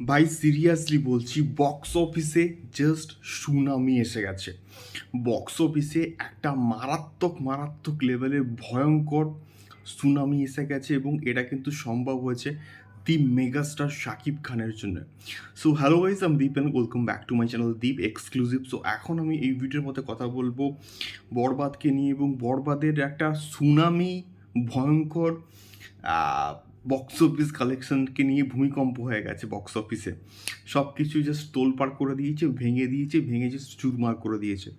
ভাই সিরিয়াসলি বলছি বক্স অফিসে জাস্ট সুনামি এসে গেছে। বক্স অফিসে একটা মারাত্মক মারাত্মক লেভেলের ভয়ঙ্কর সুনামি এসে গেছে এবং এটা কিন্তু সম্ভব হয়েছে দি মেগাস্টার শাকিব খানের জন্য। সো হ্যালো গাইজ আমি Deep and welcome back to my channel Deep exclusive so এখন আমি এই ভিডিওর মধ্যে কথা বলব বরবাদকে নিয়ে এবং বরবাদের একটা সুনামি ভয়ঙ্কর বক্স অফিস কালেকশনকে নিয়ে ভূমিকম্প হয়ে গেছে বক্স অফিসে সব কিছু জাস্ট তোলপাড় করে দিয়েছে, ভেঙে দিয়েছে, ভেঙে জাস্ট চুরমার করে দিয়েছে।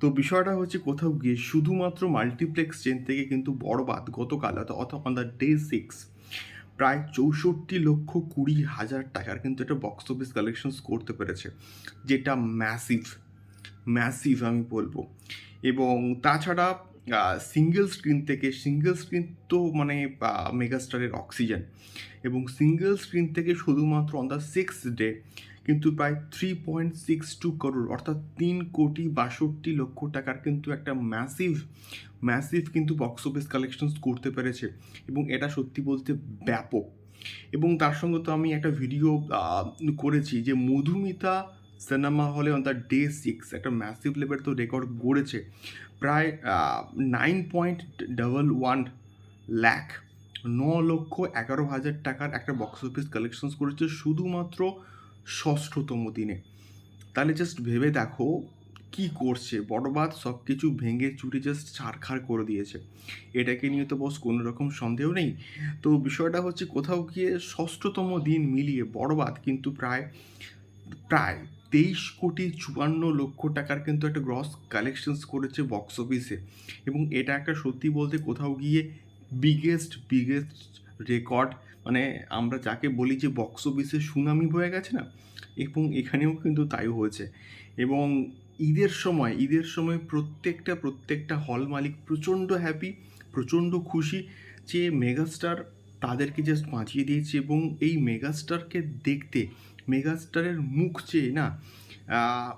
তো বিষয়টা হচ্ছে কোথাও গিয়ে শুধুমাত্র মাল্টিপ্লেক্স চেন থেকে কিন্তু বরবাদ গতকাল অথবা অন দ্য ডে সিক্স প্রায় চৌষট্টি লক্ষ কুড়ি হাজার টাকার কিন্তু একটা বক্স অফিস কালেকশনস করতে পেরেছে, যেটা ম্যাসিভ ম্যাসিভ আমি বলব। এবং তাছাড়া সিঙ্গেল স্ক্রিন থেকে সিঙ্গেল স্ক্রিন তো মানে মেগাস্টারের অক্সিজেন এবং সিঙ্গেল স্ক্রিন থেকে শুধুমাত্র অন দ্য সিক্স ডে কিন্তু প্রায় three point six two crore অর্থাৎ তিন কোটি বাষট্টি লক্ষ টাকার কিন্তু একটা ম্যাসিভ ম্যাসিভ কিন্তু বক্স অফিস কালেকশনস করতে পেরেছে এবং এটা সত্যি বলতে ব্যাপক। এবং তার সঙ্গে তো আমি একটা ভিডিও করেছি যে মধুমিতা সিনেমা হলে অন দ্য ডে সিক্স একটা ম্যাসিভ লেভেল তো রেকর্ড গড়েছে। প্রায় nine point double one lakh ন লক্ষ এগারো হাজার টাকার একটা বক্স অফিস কালেকশনস করেছে শুধুমাত্র ষষ্ঠতম দিনে। তাহলে জাস্ট ভেবে দেখো কি করছে বড়বাদ সব কিছু ভেঙে চুরি জাস্ট ছাড়খাড় করে দিয়েছে। এটাকে নিয়ে তো বস কোনো রকম সন্দেহ নেই। তো বিষয়টা হচ্ছে কোথাও গিয়ে ষষ্ঠতম দিন মিলিয়ে বড়বাদ কিন্তু প্রায় প্রায় তেইশ কোটি চুয়ান্ন লক্ষ টাকার কিন্তু একটা গ্রস কালেকশনস করেছে বক্স অফিসে এবং এটা একটা সত্যি বলতে কোথাও গিয়ে বিগেস্ট বিগেস্ট রেকর্ড মানে আমরা যাকে বলি যে বক্স অফিসে সুনামি হয়ে গেছে না, এবং এখানেও কিন্তু তাই হয়েছে। এবং ঈদের সময় ঈদের সময় প্রত্যেকটা প্রত্যেকটা হল মালিক প্রচণ্ড হ্যাপি প্রচণ্ড খুশি যে মেগাস্টার তাদেরকে জাস্ট বাঁচিয়ে দিয়েছে এবং এই মেগাস্টারকে দেখতে মেগাস্টারের মুখ চেয়ে না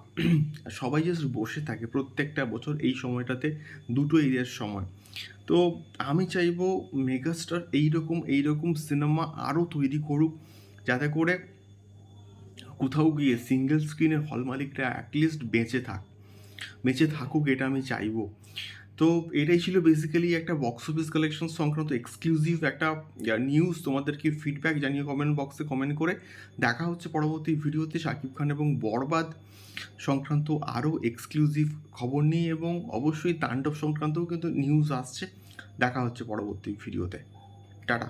সবাই জাস্ট বসে থাকে প্রত্যেকটা বছর এই সময়টাতে, দুটো এরিয়ার সময়। তো আমি চাইব মেগাস্টার এইরকম এইরকম সিনেমা আরও তৈরি করুক, যাতে করে কোথাও গিয়ে সিঙ্গেল স্ক্রিনের হল মালিকরা অ্যাটলিস্ট বেঁচে থাক, বেঁচে থাকুক এটা আমি চাইব। তো এটাই ছিল বেসিক্যালি একটা বক্স অফিস কালেকশন সংক্রান্ত এক্সক্লুসিভ একটা নিউজ তোমাদেরকে ফিডব্যাক জানিয়ে কমেন্ট বক্সে কমেন্ট করে। দেখা হচ্ছে পরবর্তী ভিডিওতে শাকিব খান এবং বরবাদ সংক্রান্ত আরও এক্সক্লুসিভ খবর নিয়ে এবং অবশ্যই তাণ্ডব সংক্রান্তও কিন্তু নিউজ আসছে। দেখা হচ্ছে পরবর্তী ভিডিওতে। টাটা।